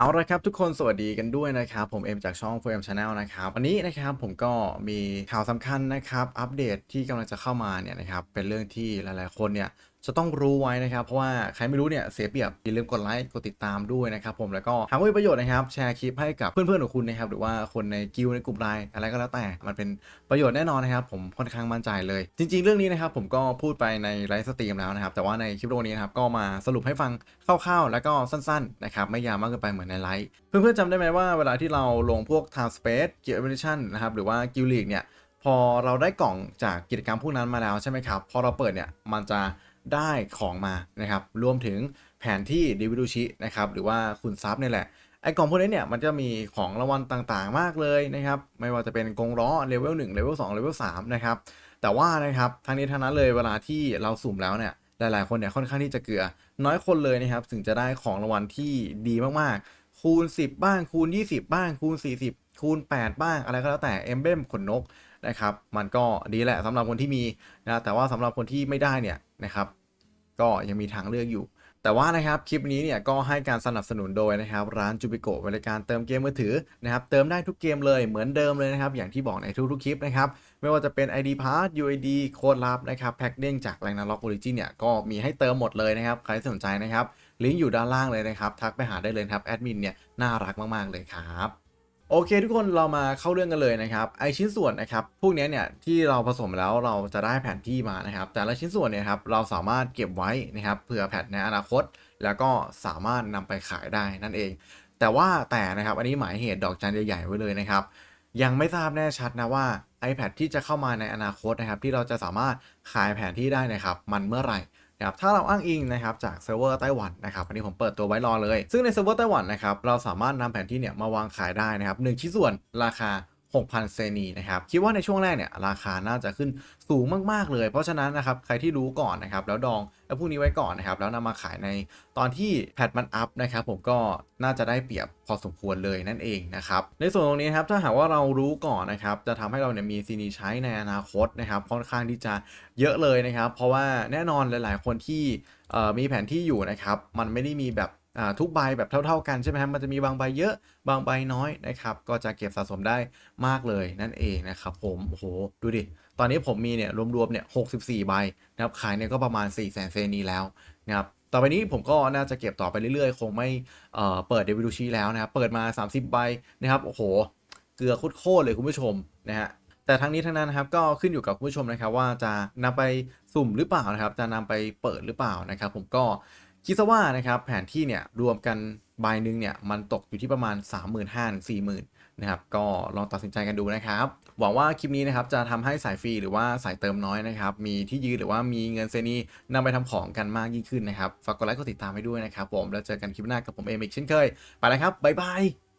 เอาละครับทุกคนสวัสดีกันด้วยนะครับ ผมเอ็มจากช่อง 4M Channel นะครับวันนี้นะครับผมก็มีข่าวสำคัญนะครับ อัปเดตที่กำลังจะเข้ามาเนี่ยนะครับเป็นเรื่องที่หลายๆคนเนี่ย จะต้องรู้ไว้นะครับ เพราะว่าใครไม่รู้เนี่ยเสียเปรียบอย่าลืมกดไลค์กดติดตามด้วยนะครับผมแล้วก็หากว่ามีประโยชน์นะครับ แชร์คลิปให้กับเพื่อนๆของคุณนะครับหรือว่าคนในกิลในกลุ่มไลน์อะไรก็แล้วแต่ มันเป็นประโยชน์แน่นอนนะครับ ผมค่อนข้างมั่นใจเลย จริง ๆ เรื่องนี้นะครับผมก็พูดไปในไลฟ์สตรีมแล้วนะครับแต่ว่าในคลิปวิดีโอนี้นะครับก็มาสรุปให้ฟังคร่าวๆ แล้วก็สั้นๆนะครับไม่ยาวมากเกินไปเหมือนในไลฟ์เพื่อนๆจำได้ไหมว่าเวลาที่เราลงพวก Time Space Guild Evolution นะครับหรือว่า Guild League เนี่ยพอเราได้กล่องจากกิจกรรมพวกนั้นมาแล้วใช่ไหมครับ พอเราเปิดเนี่ยมันจะ ได้ของมานะครับรวมถึงแผนที่ดิวิดูชินะครับหรือว่าคุณซับนี่แหละไอ้กล่องพวกนี้เนี่ยมันจะมีของรางวัลต่างๆ มากเลยนะครับไม่ว่าจะเป็นกงล้อเลเวล1เลเวล2เลเวล3นะครับแต่ว่านะครับทั้งนี้ทั้งนั้นเลยเวลาที่เราสุ่มแล้วเนี่ยหลายๆคนเนี่ยค่อนข้างที่จะเกลือ น้อยคนเลยนะครับถึงจะได้ของรางวัลที่ดีมากๆ คูณ 10 บ้างคูณ 20 บ้างคูณ 40 คูณ 8 บ้างอะไรก็แล้วแต่เอมเบมขนนก นะครับ มันก็ดีแหละสำหรับคนที่มีนะแต่ว่าสำหรับคนที่ไม่ได้เนี่ยนะครับ ก็ยังมีทางเลือกอยู่ แต่ว่านะครับคลิปนี้เนี่ยก็ให้การสนับสนุนโดยนะครับร้านจูบิโกบริการเติมเกมมือถือนะครับเติมได้ทุกเกมเลยเหมือนเดิมเลยนะครับอย่างที่บอกในทุกๆคลิปนะครับไม่ว่าจะเป็น ID Pass UID โค้ดลับนะครับแพ็กเด้งจากแรงนาล็อกโอริจินเนี่ยก็มีให้เติมหมดเลยนะครับใครสนใจนะครับลิงก์อยู่ด้านล่างเลยนะครับทักไปหาได้เลยครับแอดมินเนี่ยน่ารักมากๆเลยครับ โอเคทุกคนเรามาเข้าเรื่องกันเลยนะครับไอชิ้นส่วนนะครับพวกนี้เนี่ยที่เราผสมแล้วเราจะได้แผนที่มานะครับ แต่ละชิ้นส่วนเนี่ยครับเราสามารถเก็บไว้นะครับเผื่อแผนในอนาคต แล้วก็สามารถนำไปขายได้นั่นเอง แต่ว่าแต่นะครับอันนี้หมายเหตุดอกจันใหญ่ๆไว้เลยนะครับ ยังไม่ทราบแน่ชัดนะว่า iPad ที่จะเข้ามาในอนาคตนะครับ ที่เราจะสามารถขายแผนที่ได้นะครับ มันเมื่อไหร่ นะครับถ้าเราอ้างอิงนะครับจากเซิร์ฟเวอร์ไต้หวันนะครับอันนี้ผมเปิดตัวไว้รอเลย ซึ่งในเซิร์ฟเวอร์ไต้หวันนะครับเราสามารถนำแผนที่เนี่ยมาวางขายได้นะครับหนึ่งชิ้นส่วนราคา 6,000 เซนีนะครับคิดว่าในช่วงแรกเนี่ยราคาน่าจะขึ้นสูงมากๆเลย เพราะฉะนั้นนะครับใครที่รู้ก่อนนะครับแล้วดองแล้วพวกนี้ไว้ก่อนนะครับแล้วนำมาขายในตอนที่แพทมันอัพนะครับผมก็น่าจะได้เปรียบพอสมควรเลยนั่นเองนะครับในส่วนตรงนี้นะครับถ้าหากว่าเรารู้ก่อนนะครับจะทำให้เราเนี่ยมีซีนีใช้ในอนาคตนะครับค่อนข้างที่จะเยอะเลยนะครับ เพราะว่าแน่นอนหลาย ๆ คนที่มีแผนที่อยู่นะครับมันไม่ได้มีแบบ ทุกใบแบบเท่า ๆ กันใช่ไหมครับมันจะมีบางใบเยอะบางใบน้อยนะครับ ก็จะเก็บสะสมได้มากเลยนั่นเองนะครับผมโอ้โหดูดิ ตอนนี้ผมมีเนี่ยรวมๆเนี่ย64ใบนะครับขายเนี่ยก็ประมาณ4 0 0 0 0 0เซนีแล้วนะครับต่อไปนี้ผมก็น่าจะเก็บต่อไปเรื่อยๆ คงไม่เอ่อเปิดเดวิดูชีแล้วนะครับเปิดมา 30 ใบนะครับโอ้โห เกลือโคตรเลยคุณผู้ชมนะฮะแต่ทั้งนี้ทั้งนั้นนะครับก็ขึ้นอยู่กับคุณผู้ชมนะครับว่าจะนำไปสุ่มหรือเปล่านะครับ จะนำไปเปิดหรือเปล่านะครับ ผมก็ คิดซะว่านะครับแผนที่เนี่ยรวมกันใบหนึ่งเนี่ยมันตกอยู่ที่ประมาณ 3 5 0 0 0 0 4 0 0 0นะครับก็ลองตัดสินใจกันดูนะครับ หวังว่าคลิปนี้นะครับจะทำให้สายฟรีหรือว่าสายเติมน้อยนะครับมีที่ยืนหรือว่ามีเงินเซนีนำไปทำของกันมากยิ่งขึ้นนะครับฝากกดไลค์กดติดตามให้ด้วยนะครับผมแล้วเจอกันคลิปหน้ากับผมเอมิกเช่นเคยไปแล้วครับบ๊ายบาย